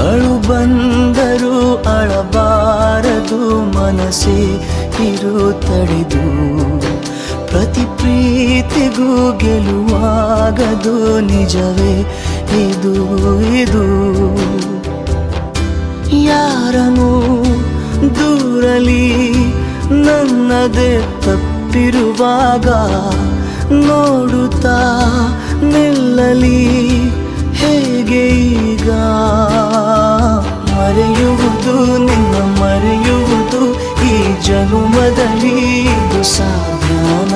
ಅಳು ಬಂದರು ಅಳಬಾ ಮನಸ್ಸೇ ಇರು ತಡೆದು. ಪ್ರತಿ ಪ್ರೀತಿಗೂ ಗೆಲುವಾಗದು ನಿಜವೇ ಇದು ಇದು. ಯಾರನು ದೂರಲಿ ನನ್ನದೇ ತಪ್ಪಿರುವಾಗ ನೋಡುತ್ತಾ ನಿಲ್ಲಲಿ ಹೇಗೆ ಈಗ? ಮರೆಯುವುದು ಜನುಮದಲ್ಲಿ ಇದು ಸಾಧ್ಯಾನ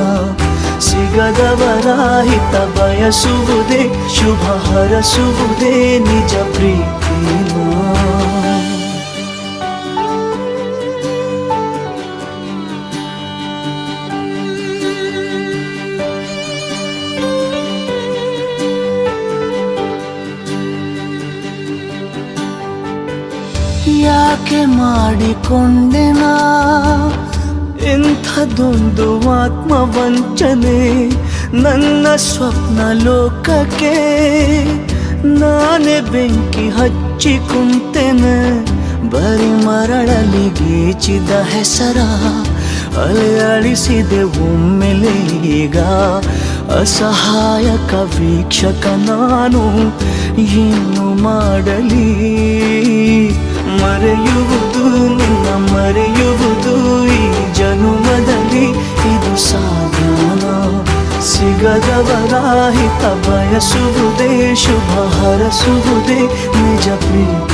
ಸಿಗದವರ ಹಿತ ಬಯಸುವುದೇ ಶುಭ ಹರಸುವುದೇ ನಿಜ ಪ್ರೀತಿನ ಯಾಕೆ ಮಾಡಿಕೊಂಡೆನಾ ಆತ್ಮ ವಂಚನೆ ನನ್ನ ಸ್ವಪ್ನ ಲೋಕಕ್ಕೆ ನಾನೇ ಬೆಂಕಿ ಹಚ್ಚಿ ಕುಂತೆನೆ. ಬರಿ ಮರಳಲಿ ಗೀಚಿದ ಹೆಸರ ಅಲೆಯಾಳಿಸಿದೆ ಒಮ್ಮೆಲೆ ಈಗ. ಅಸಹಾಯಕ ವೀಕ್ಷಕ ನಾನು ಏನು ಮಾಡಲಿ. ಮರೆಯುವುದು गजवराहि तवय सुहृदे शुभहर सुहृदे निज निजमि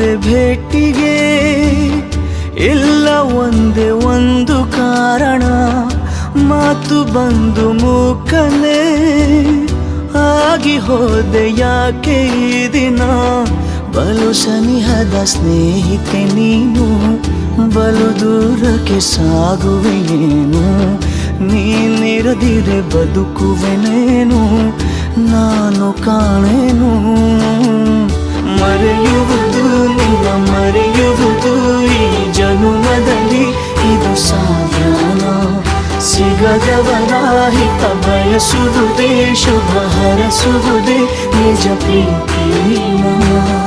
ಮುಂದೆ ಭೇಟಿಗೆ ಎಲ್ಲ ಒಂದೇ ಒಂದು ಕಾರಣ. ಮಾತು ಬಂದು ಮೂಕನೆ ಆಗಿ ಹೋದೆ ಯಾಕೆ ಈ ದಿನ? ಬಲು ಸನಿಹದ ಸ್ನೇಹಿತೆ ನೀನು, ಬಲು ದೂರಕ್ಕೆ ಸಾಗುವೆಯೇನು ನೀನಿರದಿರೆ ಬದುಕುವೆನೇನು ನಾನು? ಕಾಣೆನು ಮರೆಯುವುದು सुहृदेशुभरसुहृदे निज मम